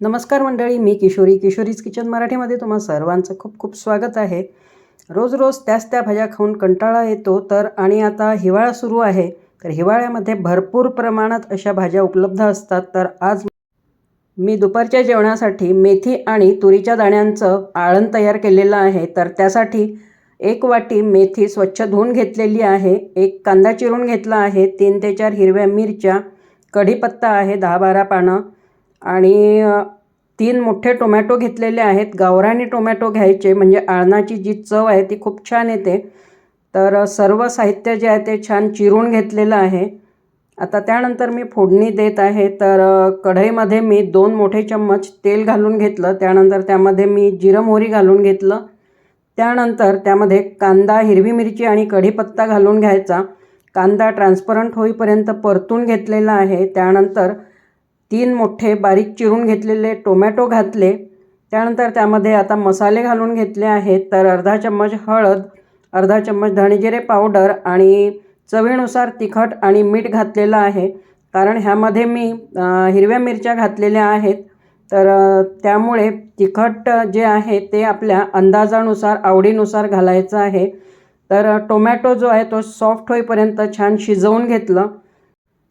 नमस्कार मंडळी मी किशोरी. किशोरीज किचन मराठीमध्ये तुम्हा सर्वांचं खूप खूप स्वागत आहे. रोज रोज त्याच त्या भाज्या खाऊन कंटाळा येतो तर आणि आता हिवाळा सुरू आहे. तर हिवाळ्यामध्ये भरपूर प्रमाणात अशा भाज्या उपलब्ध असतात. तर आज मी दुपारच्या जेवणासाठी मेथी आणि तुरीच्या दाण्यांचं आळण तयार केलेलं आहे. तर त्यासाठी एक वाटी मेथी स्वच्छ धुवून घेतलेली आहे. एक कांदा चिरून घेतला आहे. तीन ते चार हिरव्या मिरच्या कढीपत्ता आहे दहा बारा पानं आणि तीन मोठे टोमॅटो घेतलेले आहेत. गावरानी टोमॅटो घ्यायचे म्हणजे आळणाची जी चव आहे ती खूप छान येते. तर सर्व साहित्य जे आहे ते छान चिरून घेतलेलं आहे. आता त्यानंतर मी फोडणी देत आहे. तर कढईमध्ये मी दोन मोठे चम्मच तेल घालून घेतलं. त्यानंतर त्यामध्ये मी जिरं मोहरी घालून घेतलं. त्यानंतर त्यामध्ये कांदा हिरवी मिरची आणि कढीपत्ता घालून घ्यायचा. कांदा ट्रान्सपरंट होईपर्यंत परतून घेतलेला आहे. त्यानंतर तीन मोठे बारीक चिरून घेतलेले टोमॅटो घातले. त्यानंतर त्यामध्ये आता मसाले घालून घेतले आहेत. तर अर्धा चम्मच हळद अर्धा चम्मच धणेजिरे पावडर आणि चवीनुसार तिखट आणि मीठ घातलेलं आहे. कारण ह्यामध्ये मी हिरव्या मिरच्या घातलेल्या आहेत. तर त्यामुळे तिखट जे आहे ते आपल्या अंदाजानुसार आवडीनुसार घालायचं आहे. तर टोमॅटो जो आहे तो सॉफ्ट होईपर्यंत छान शिजवून घेतलं.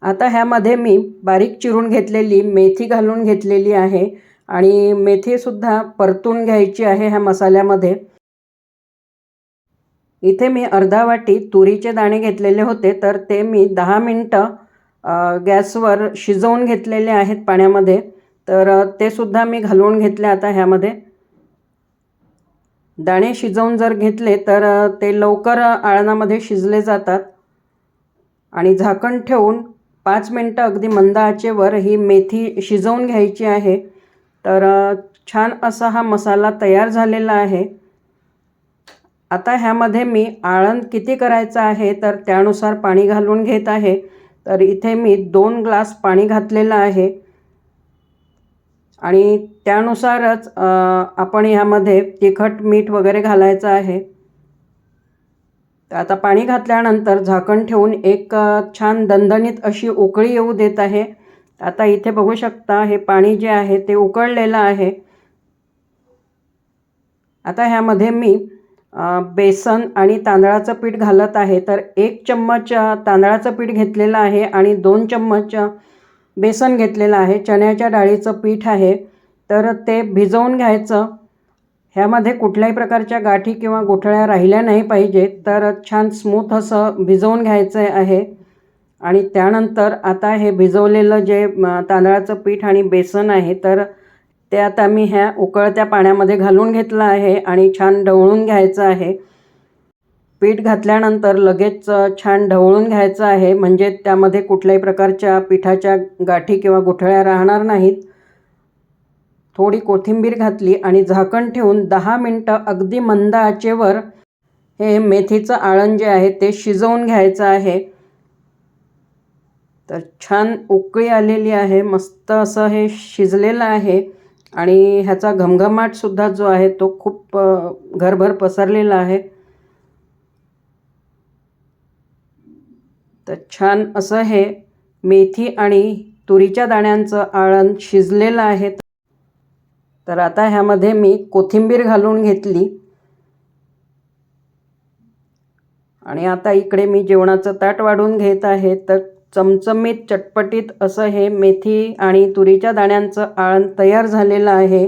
आता ह्यामध्ये मी बारीक चिरून घेतलेली मेथी घालून घेतलेली आहे आणि मेथीसुद्धा परतून घ्यायची आहे ह्या मसाल्यामध्ये. इथे मी अर्धा वाटी तुरीचे दाणे घेतलेले होते तर ते मी दहा मिनटं गॅसवर शिजवून घेतलेले आहेत पाण्यामध्ये. तर ते सुद्धा मी घालून घेतले आता ह्यामध्ये. दाणे शिजवून जर घेतले तर ते लवकर आळणामध्ये शिजले जातात. आणि झाकण ठेवून पाच मिनटं अगदी मंद आचेवर ही मेथी शिजवून घ्यायची आहे. तर छान असा हा मसाला तयार झालेला आहे. आता ह्यामध्ये मी आळण किती करायचं आहे तर त्यानुसार पाणी घालून घेत आहे. तर इथे मी दोन ग्लास पाणी घातलेलं आहे. आणि त्यानुसारच आपण ह्यामध्ये तिखट मीठ वगैरे घालायचं आहे. तर आता पाणी घातल्यानंतर झाकण ठेवून एक छान दणदणीत अशी उकळी येऊ देत आहे. आता इथे बघू शकता हे पाणी जे आहे ते उकळलेलं आहे. आता ह्यामध्ये मी बेसन आणि तांदळाचं पीठ घालत आहे. तर एक चम्मच तांदळाचं पीठ घेतलेलं आहे आणि दोन चम्मच बेसन घेतलेलं आहे. चण्याच्या डाळीचं पीठ आहे. तर ते भिजवून घ्यायचं. ह्यामध्ये कुठल्याही प्रकारच्या गाठी किंवा गोठळ्या राहिल्या नाही पाहिजेत तर छान स्मूथ असं भिजवून घ्यायचं आहे. आणि त्यानंतर आता हे भिजवलेलं जे तांदळाचं पीठ आणि बेसन आहे तर ते आता मी ह्या उकळत्या पाण्यामध्ये घालून घेतलं आहे आणि छान ढवळून घ्यायचं आहे. पीठ घातल्यानंतर लगेच छान ढवळून घ्यायचं आहे म्हणजे त्यामध्ये कुठल्याही प्रकारच्या पिठाच्या गाठी किंवा गुठळ्या राहणार नाहीत. थोडी कोथिंबीर घातली आणि झाकण ठेवून दहा मिनटं अगदी मंद आचेवर हे मेथीचं आळण जे आहे ते शिजवून घ्यायचं आहे. तर छान उकळी आलेली आहे मस्त असं हे शिजलेलं आहे आणि ह्याचा घमघमाटसुद्धा जो आहे तो खूप घरभर पसरलेला आहे. तर छान असं हे मेथी आणि तुरीच्या दाण्यांचं आळण शिजलेलं आहे. तर आता ह्यामध्ये मी कोथिंबीर घालून घेतली. आणि आता इकडे मी जेवणाचं ताट वाढून घेत आहे. तर चमचमीत चटपटीत असं हे मेथी आणि तुरीच्या दाण्यांचं आळण तयार झालेलं आहे.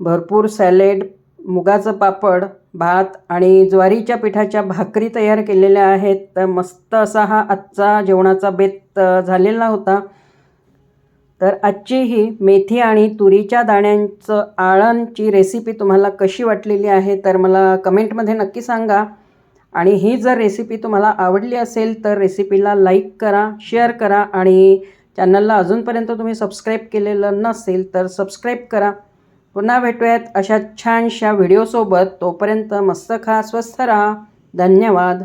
भरपूर सॅलेड मुगाचं पापड भात आणि ज्वारीच्या पिठाच्या भाकरी तयार केलेल्या आहेत. तर मस्त असा हा आजचा जेवणाचा बेत झालेला होता. तर आजची ही मेथी आणि तुरीच्या दाण्यांचं आळणची रेसिपी तुम्हाला कशी वाटलेली आहे तर मला कमेंटमध्ये नक्की सांगा. आणि ही जर रेसिपी तुम्हाला आवडली असेल तर रेसिपीला लाईक करा शेअर करा आणि चॅनलला अजूनपर्यंत तुम्ही सबस्क्राईब केलेलं नसेल तर सबस्क्राईब करा. पुन्हा भेटूयात अशा छानशा व्हिडिओसोबत तोपर्यंत मस्त खा स्वस्थ राहा. धन्यवाद.